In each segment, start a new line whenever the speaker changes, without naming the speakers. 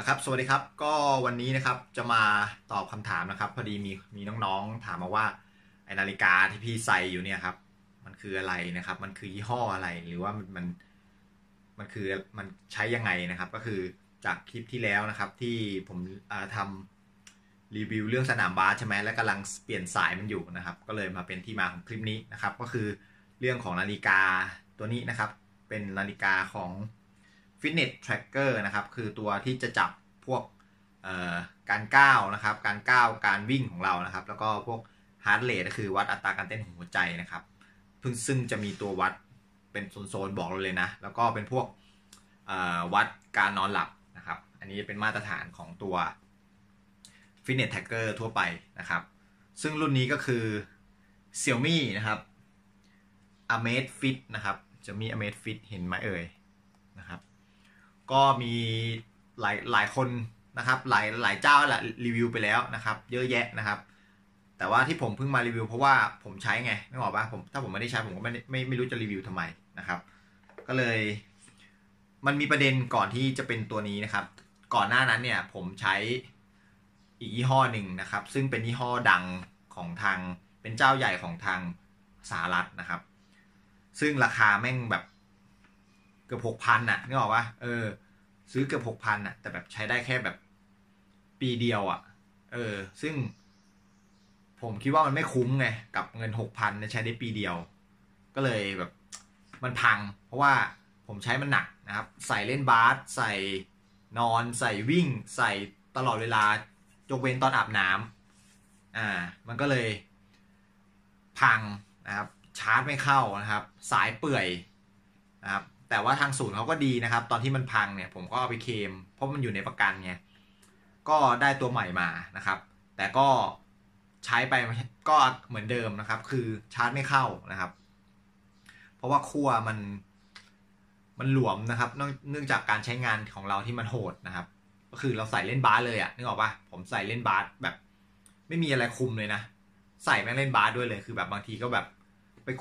ละครับ สวัสดีครับ ก็วันนี้นะครับจะมาตอบคำถามนะครับ พอดีมีมีน้องๆถามมาว่าไอนาฬิกาที่พี่ใส่อยู่เนี่ยครับ มันคืออะไรนะครับ มันคือยี่ห้ออะไรหรือว่ามันมันมันคือมันใช้ยังไงนะครับ ก็คือจากคลิปที่แล้วนะครับ ที่ผมทำรีวิวเรื่องสนามบาสใช่ไหมและกำลังเปลี่ยนสายมันอยู่นะครับ ก็เลยมาเป็นที่มาของคลิปนี้นะครับ ก็คือเรื่องของนาฬิกาตัวนี้นะครับ เป็นนาฬิกาของ Fitness Tracker นะครับ คือตัวที่จะจับพวกการก้าวนะครับ การก้าวการวิ่งของเรานะครับ แล้วก็พวก Heart Rate ก็คือวัดอัตราการเต้นของหัวใจนะครับเพิ่งซึ่งจะมีตัววัดเป็นโซนๆบอกเราเลยนะ แล้วก็เป็นพวกวัดการนอนหลับนะครับ อันนี้เป็นมาตรฐานของตัว Fitness Tracker ทั่วไปนะครับ ซึ่งรุ่นนี้ก็คือ Xiaomi นะครับ Amazfit นะครับ จะมี Amazfit เห็นไหมเอ่ย ก็มีหลายหลายคนนะครับ หลายหลายเจ้าแหละรีวิวไปแล้วนะครับ เยอะแยะนะครับ แต่ว่าที่ผมเพิ่งมารีวิว เพราะว่าผมใช้ไงไม่บอกว่าผมถ้าผมไม่ได้ใช้ผมก็ไม่ไม่ไม่รู้จะรีวิวทำไมนะครับ ก็เลย มันมีประเด็นก่อนที่จะเป็นตัวนี้นะครับ ก่อนหน้านั้นเนี่ยผมใช้อีกยี่ห้อหนึ่งนะครับ ซึ่งเป็นยี่ห้อดังของทางเป็นเจ้าใหญ่ของทางสหรัฐนะครับ ซึ่งราคาแม่งแบบ เกือบหกพันอะนึกออกปะเออ ซื้อเกือบหกพันอะ แต่แบบใช้ได้แค่แบบปีเดียวอะ เออ ซึ่ง ผมคิดว่ามันไม่คุ้มไงกับเงินหกพันใช้ได้ปีเดียว ก็เลยแบบมันพัง เพราะว่าผมใช้มันหนักนะครับ ใส่เล่นบาสใส่นอน ใส่วิ่ง ใส่ตลอดเวลายกเว้นตอนอาบน้ำอ่า มันก็เลย พังนะครับ ชาร์จไม่เข้านะครับ สายเปื่อยนะครับ แต่ว่าทางศูนย์เขาก็ดีนะครับ ตอนที่มันพังเนี่ยผมก็เอาไปเคมเพราะมันอยู่ในประกันไงก็ได้ตัวใหม่มานะครับ แต่ก็ใช้ไปก็เหมือนเดิมนะครับ คือชาร์จไม่เข้านะครับ เพราะว่าขั้วมันมันหลวมนะครับเนื่องจากการใช้งานของเราที่มันโหดนะครับ ก็คือเราใส่เล่นบาสเลยอะนึกออกปะผมใส่เล่นบาสแบบ ไม่มีอะไรคุมเลยนะ ใส่แม่งเล่นบาสด้วยเลยคือแบบบางทีก็แบบ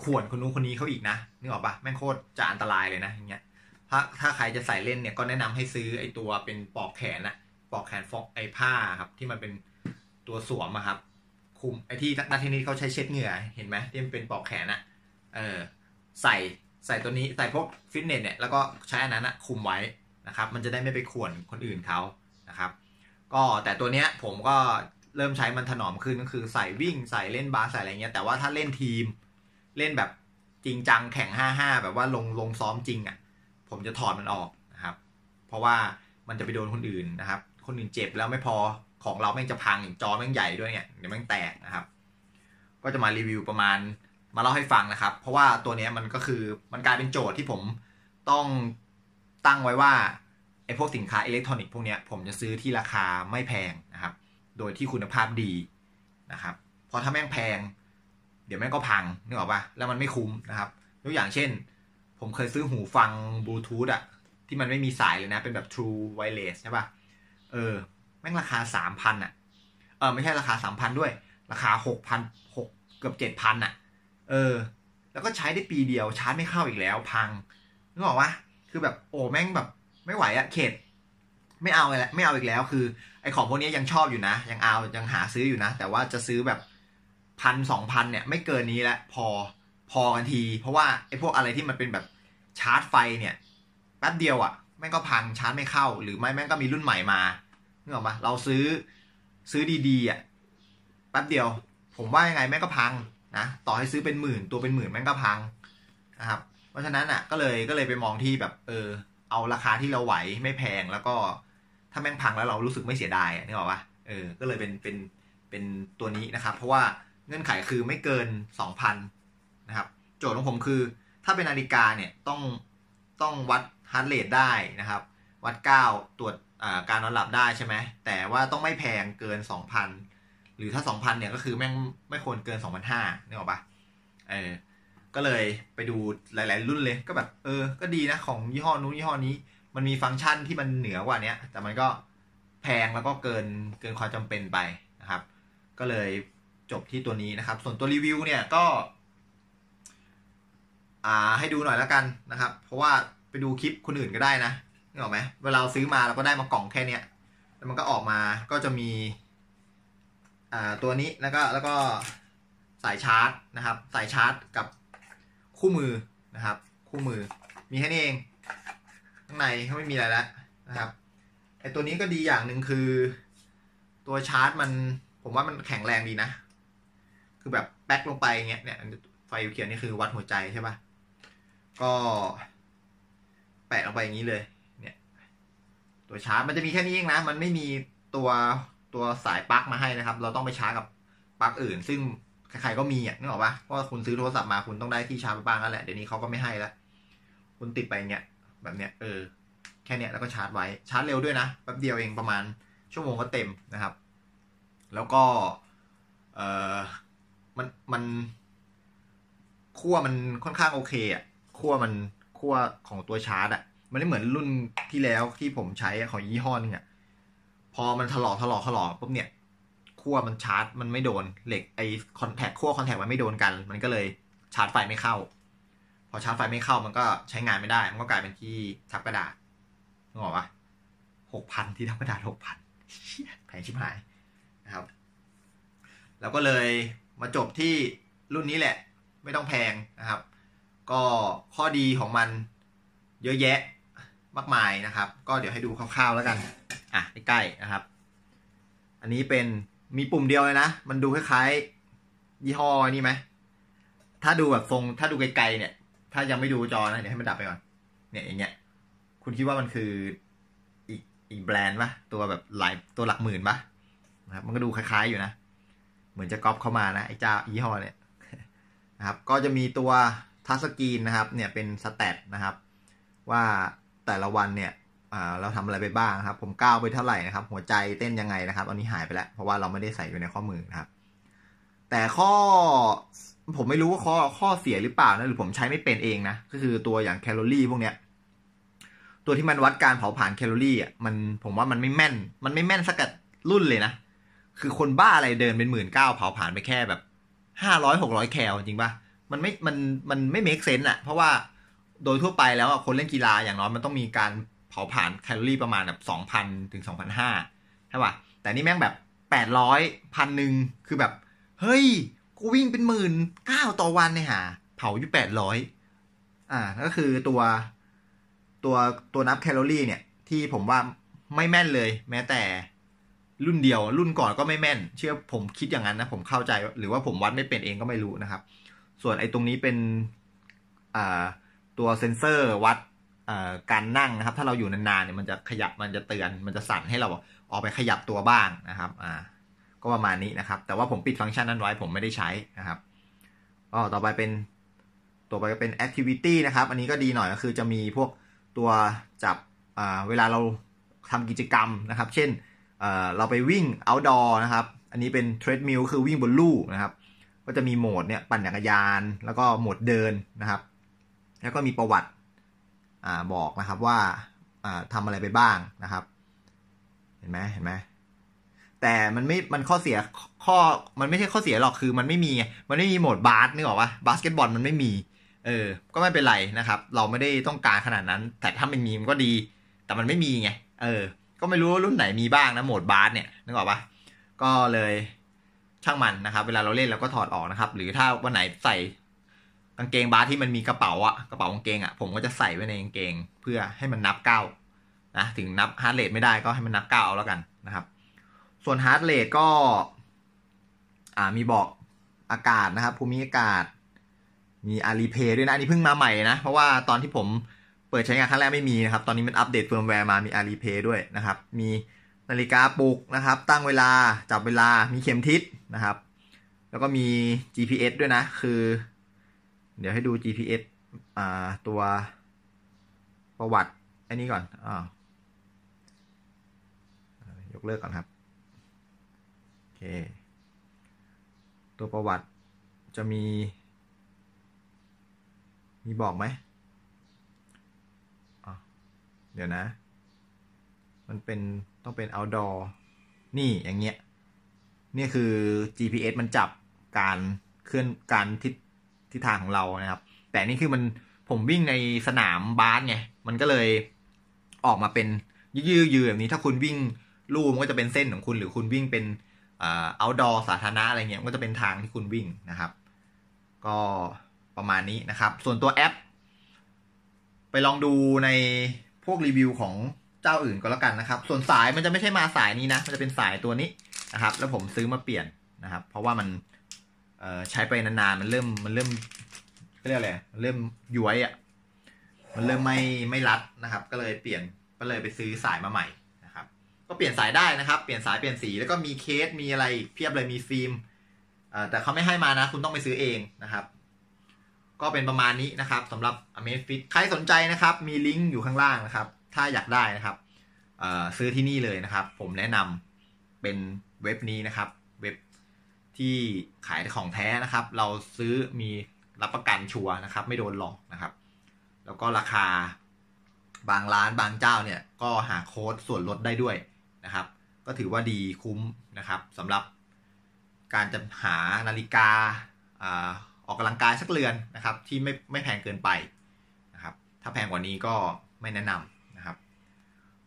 ข่วนคนนู้นคนนี้เขาอีกนะนึกออกปะแม่งโคตรจะอันตรายเลยนะอย่างเงี้ยถ้าถ้าใครจะใส่เล่นเนี่ยก็แนะนำให้ซื้อไอตัวเป็นปอกแขนอะปอกแขนฟอกไอผ้าครับ ที่มันเป็นตัวสวมอะครับ คุมไอที่นักเทนนิสเขาใช้เช็ดเหงื่อเห็นไหมที่มันเป็นปอกแขนอะเออใส่ใส่ตัวนี้ใส่พวกฟิตเนสเนี่ยแล้วก็ใช้อันนั้นอะคุมไว้นะครับ มันจะได้ไม่ไปข่วนคนอื่นเขานะครับ ก็แต่ตัวเนี้ยผมก็เริ่มใช้มันถนอมขึ้นก็คือใส่วิ่งใส่เล่นบาสใส่อะไรเงี้ยแต่ว่าถ้าเล่นทีม เล่นแบบจริงจังแข่งห้าห้าแบบว่าลงลงซ้อมจริงอะ่ะ ผมจะถอดมันออกนะครับ เพราะว่ามันจะไปโดนคนอื่นนะครับ คนอื่นเจ็บแล้วไม่พอของเราแม่งจะพังอีกจอแม่งใหญ่ด้วยเนี่ยเดี๋ยวแม่งแตกนะครับ ก็จะมารีวิวประมาณมาเล่าให้ฟังนะครับ เพราะว่าตัวนี้มันก็คือมันกลายเป็นโจทย์ที่ผมต้องตั้งไว้ว่าไอ้พวกสินค้าอิเล็กทรอนิกส์พวกนี้ผมจะซื้อที่ราคาไม่แพงนะครับ โดยที่คุณภาพดีนะครับ เพราะถ้าแม่งแพง เดี๋ยวแม่งก็พังนึกออกปะแล้วมันไม่คุ้มนะครับยกอย่างเช่น ผมเคยซื้อหูฟังบลูทูธอะที่มันไม่มีสายเลยนะ เป็นแบบ True Wireless ใช่ปะเออ แม่งราคาสามพันอะเออ ไม่ใช่ราคาสามพันด้วย ราคาหกพันหกเกือบเจ็ดพันอะเออ แล้วก็ใช้ได้ปีเดียวชาร์จไม่เข้าอีกแล้ว พังนึกออกปะคือแบบโอ้แม่งแบบ ไม่ไหวอะเข็ดไม่เอาเลยไม่เอาอีกแล้ว คือไอของพวกนี้ยังชอบอยู่นะ ยังเอายังหาซื้ออยู่นะ แต่ว่าจะซื้อแบบ พันสองพันเนี่ยไม่เกินนี้แล้วพอพอกันที เพราะว่าไอ้พวกอะไรที่มันเป็นแบบชาร์จไฟเนี่ยแป๊บเดียวอะ่ะแม่งก็พังชาร์จไม่เข้า หรือไม่แม่งก็มีรุ่นใหม่มาเนื่ออกปะเราซื้อซื้อดีๆอะ่ะแป๊บเดียว ผมว่ายังไงแม่งก็พังนะต่อให้ซื้อเป็นหมื่นตัวเป็นหมื่นแม่งก็พังนะครับเพราะฉะนั้นอะก็เลยก็เลยไปมองที่แบบเออเอาราคาที่เราไหวไม่แพงแล้วก็ถ้าแม่งพังแล้วเรารู้สึกไม่เสียดายนึกออกปะเออก็เลยเป็นเป็นเป็นตัวนี้นะครับ เพราะว่า เงื่อนไขคือไม่เกิน 2,000 นะครับ โจทย์ของผมคือ ถ้าเป็นนาฬิกาเนี่ยต้องต้องวัดฮาร์ดเรทได้นะครับ วัดก้าวตรวจการนอนหลับได้ใช่ไหมแต่ว่าต้องไม่แพงเกิน 2,000 หรือถ้า 2,000 เนี่ยก็คือแม่งไม่ควรเกิน 2,500นึกออกปะเออก็เลยไปดูหลาย ๆ รุ่นเลยก็แบบ เออ ก็ดีนะของยี่ห้อนู้นยี่ห้อนี้ มันมีฟังก์ชันที่มันเหนือกว่านี้แต่มันก็แพงแล้วก็เกินเกินความจำเป็นไปนะครับ ก็เลย จบที่ตัวนี้นะครับ ส่วนตัวรีวิวเนี่ยก็อ่าให้ดูหน่อยแล้วกันนะครับ เพราะว่าไปดูคลิปคนอื่นก็ได้นะนึกออกไหมเวลาซื้อมาเราก็ได้มากล่องแค่เนี้ยแล้วมันก็ออกมาก็จะมีอ่าตัวนี้แล้วก็แล้วก็สายชาร์จนะครับ สายชาร์จกับคู่มือนะครับ คู่มือมีแค่นี้เอง ข้างในก็ไม่มีอะไรแล้วนะครับไอตัวนี้ก็ดีอย่างหนึ่งคือ ตัวชาร์จมันผมว่ามันแข็งแรงดีนะ คือแบบแป๊กลงไปเงี้ยเนี่ยไฟเขียวนี่คือวัดหัวใจใช่ปะก็แปะลงไปอย่างนี้เลย เนี่ย ตัวชาร์จมันจะมีแค่นี้เองนะ มันไม่มีตัวตัวสายปลั๊กมาให้นะครับ เราต้องไปชาร์จกับปลั๊กอื่น ซึ่งใครๆก็มีอะนึกออกปะเพราะคุณซื้อโทรศัพท์มาคุณต้องได้ที่ชาร์จบ้างแล้วแหละเดี๋ยวนี้เขาก็ไม่ให้แล้วคุณติดไปเนี่ยแบบเนี้ยเออแค่เนี้ยแล้วก็ชาร์จไว้ชาร์จเร็วด้วยนะแป๊บเดียวเองประมาณชั่วโมงก็เต็มนะครับ แล้วก็เออ มันมันขั้วมันค่อนข้างโอเคอะขั้วมันขั้วของตัวชาร์จอะ มันไม่เหมือนรุ่นที่แล้วที่ผมใช้ของยี่ห้อนึงอะพอมันถลอกถลอกถลอกปุ๊บเนี่ยขั้วมันชาร์จมันไม่โดนเหล็กไอคอนแทคขั้วคอนแทคมันไม่โดนกัน มันก็เลยชาร์จไฟไม่เข้า พอชาร์จไฟไม่เข้ามันก็ใช้งานไม่ได้ มันก็กลายเป็นที่ทับกระดาษนึกออกปะหกพันที่ทับกระดาษหกพันแพงชิบหายนะครับ แล้วก็เลย มาจบที่รุ่นนี้แหละ ไม่ต้องแพงนะครับ ก็ข้อดีของมันเยอะแยะมากมายนะครับ ก็เดี๋ยวให้ดูคร่าวๆแล้วกัน อะใกล้ๆนะครับ อันนี้เป็นมีปุ่มเดียวเลยนะ มันดูคล้ายๆ ยี่ห้อนี่ไหม ถ้าดูแบบทรงถ้าดูไกลๆเนี่ย ถ้ายังไม่ดูจอนะเดี๋ยวให้มันดับไปก่อน เนี่ยอย่างเงี้ย คุณคิดว่ามันคืออีกอีกแบรนด์ปะตัวแบบหลายตัวหลักหมื่นปะนะครับ มันก็ดูคล้ายๆอยู่นะเห มือนจะก๊อปเข้ามานะไอ้เจ้ายี่ห้อเนี่ยนะครับก็จะมีตัวทัสกรีนนะครับเนี่ยเป็นสแตทนะครับ ว่าแต่ละวันเนี่ยเราทำอะไรไปบ้างครับ ผมก้าวไปเท่าไหร่นะครับ หัวใจเต้นยังไงนะครับตอนนี้หายไปแล้ว เพราะว่าเราไม่ได้ใส่อยู่ในข้อมือนะครับ แต่ข้อผมไม่รู้ว่าข้อข้อเสียหรือเปล่านะหรือผมใช้ไม่เป็นเองนะก็คือตัวอย่างแคลอรี่พวกเนี้ยตัวที่มันวัดการเผาผลาญแคลอรี่อะมันผมว่ามันไม่แม่น มันไม่แม่นสักกับรุ่นเลยนะ คือคนบ้าอะไรเดินเป็นหมื่นเก้าเผาผลาญไปแค่แบบห้าร้อยหกร้อยแคลจริงปะมันไม่มันมันไม่เมคเซนต์อะเพราะว่าโดยทั่วไปแล้วคนเล่นกีฬาอย่างน้อยมันต้องมีการเผาผลาญแคลอรี่ประมาณแบบสองพันถึงสองพันห้าใช่ป่ะแต่นี่แม่งแบบแปดร้อยพันหนึ่งคือแบบ เฮ้ย กูวิ่งเป็นหมื่นเก้าต่อวันเนี่ยฮะเผาอยู่แปดร้อยอ่าก็คือตัวตัวตัวนับแคลอรี่เนี่ย ที่ผมว่าไม่แม่นเลย แม้แต่ รุ่นเดียวรุ่นก่อนก็ไม่แม่น เชื่อผมคิดอย่างนั้นนะผมเข้าใจหรือว่าผมวัดไม่เป็นเองก็ไม่รู้นะครับ ส่วนไอ้ตรงนี้เป็นอ่าตัวเซนเซอร์วัดการนั่งนะครับ ถ้าเราอยู่นานๆเนี่ยมันจะขยับมันจะเตือน มันจะสั่นให้เราออกไปขยับตัวบ้างนะครับอ่าก็ประมาณนี้นะครับ แต่ว่าผมปิดฟังก์ชันนั้นไว้ผมไม่ได้ใช้นะครับก็ต่อไปเป็นตัวไปก็เป็น activity นะครับ อันนี้ก็ดีหน่อยก็คือจะมีพวกตัวจับเวลาเราทำกิจกรรมนะครับ เช่น เราไปวิ่ง outdoor นะครับ อันนี้เป็น treadmill คือวิ่งบนลู่นะครับ ก็จะมีโหมดเนี่ยปั่นจักรยาน แล้วก็โหมดเดินนะครับ แล้วก็มีประวัติอบอกนะครับว่าทำอะไรไปบ้างนะครับ เห็นไหมเห็นไหมแต่มันไม่ มันข้อเสียข้อ มันไม่ใช่ข้อเสียหรอกคือมันไม่มีมันไม่มีโหมดบาสนึกออกปะบาสเกตบอลมันไม่มี เออ ก็ไม่เป็นไรนะครับ เราไม่ได้ต้องการขนาดนั้น แต่ถ้ามันมีมันก็ดี แต่มันไม่มีไง เออ ก็ไม่รู้รุ่นไหนมีบ้างนะโหมดบาสเนี่ยนึกออกปะก็เลยช่างมันนะครับ เวลาเราเล่นเราก็ถอดออกนะครับ หรือถ้าวันไหนใส่กางเกงบาสที่มันมีกระเป๋าอะกระเป๋ากางเกงอะผมก็จะใส่ไว้ในกางเกงเพื่อให้มันนับเก้านะถึงนับฮาร์ดเรทไม่ได้ก็ให้มันนับเก้าเอาแล้วกันนะครับ ส่วนฮาร์ดเรทก็ อ่ามีบอกอากาศนะครับภูมิอากาศ มีอารีเพย์ด้วยนะอันนี้เพิ่งมาใหม่นะ เพราะว่าตอนที่ผม เปิดใช้งานครั้งแรกไม่มีนะครับ ตอนนี้มันอัปเดตเฟิร์มแวร์มา มีอารีเพย์ด้วยนะครับ มีนาฬิกาปลุกนะครับ ตั้งเวลา จับเวลา มีเข็มทิศนะครับ แล้วก็มี GPS ด้วยนะ คือ เดี๋ยวให้ดู GPS อ่าตัวประวัติอันนี้ก่อนอ่ายกเลิกก่อนครับ โอเค ตัวประวัติจะมี มีบอกไหม เดี๋ยวนะ มันเป็นต้องเป็น outdoor นี่อย่างเงี้ยนี่คือ GPS มันจับการเคลื่อนการทิศทิศทางของเรานะครับ แต่นี่คือมันผมวิ่งในสนามบาสไงมันก็เลยออกมาเป็นยืดยืดแบบนี้ถ้าคุณวิ่งลู่มันก็จะเป็นเส้นของคุณ หรือคุณวิ่งเป็นอ่า outdoor สาธารณะอะไรเงี้ยมันก็จะเป็นทางที่คุณวิ่งนะครับ ก็ประมาณนี้นะครับ ส่วนตัวแอป ไปลองดูใน พวกรีวิวของเจ้าอื่นก็แล้วกันนะครับ ส่วนสายมันจะไม่ใช่มาสายนี้นะ มันจะเป็นสายตัวนี้นะครับ แล้วผมซื้อมาเปลี่ยนนะครับ เพราะว่ามันเออใช้ไปนานๆ มันเริ่มมันเริ่มเรียกอะไรเริ่มย้วยอะ่ะ มันเริ่มไม่ไม่รัดนะครับ ก็เลยเปลี่ยนก็เลยไปซื้อสายมาใหม่นะครับ ก็เปลี่ยนสายได้นะครับ เปลี่ยนสายเปลี่ยนสีแล้วก็มีเคสมีอะไรเพียบเลยมีฟิล์มแต่เขาไม่ให้มานะ คุณต้องไปซื้อเองนะครับ ก็เป็นประมาณนี้นะครับสำหรับ Amazfit ใครสนใจนะครับ มีลิงก์อยู่ข้างล่างนะครับ ถ้าอยากได้นะครับซื้อที่นี่เลยนะครับ ผมแนะนำเป็นเว็บนี้นะครับ เว็บที่ขายของแท้นะครับ เราซื้อมีรับประกันชัวร์นะครับ ไม่โดนหลอกนะครับ แล้วก็ราคาบางร้านบางเจ้าเนี่ยก็หาโค้ดส่วนลดได้ด้วยนะครับ ก็ถือว่าดีคุ้มนะครับสำหรับการจะหานาฬิกา ออกกำลังกายสักเรือนนะครับ ที่ไม่ไม่แพงเกินไปนะครับ ถ้าแพงกว่านี้ก็ไม่แนะนำนะครับ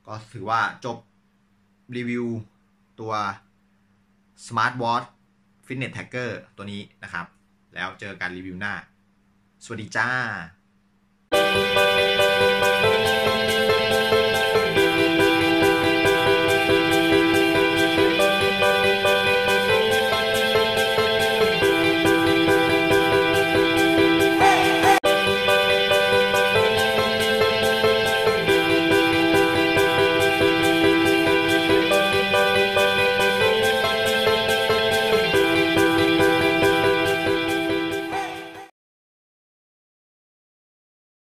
ก็ถือว่าจบรีวิวตัว Smart Watch Fitness Tracker ตัวนี้นะครับ แล้วเจอกันรีวิวหน้า สวัสดีจ้า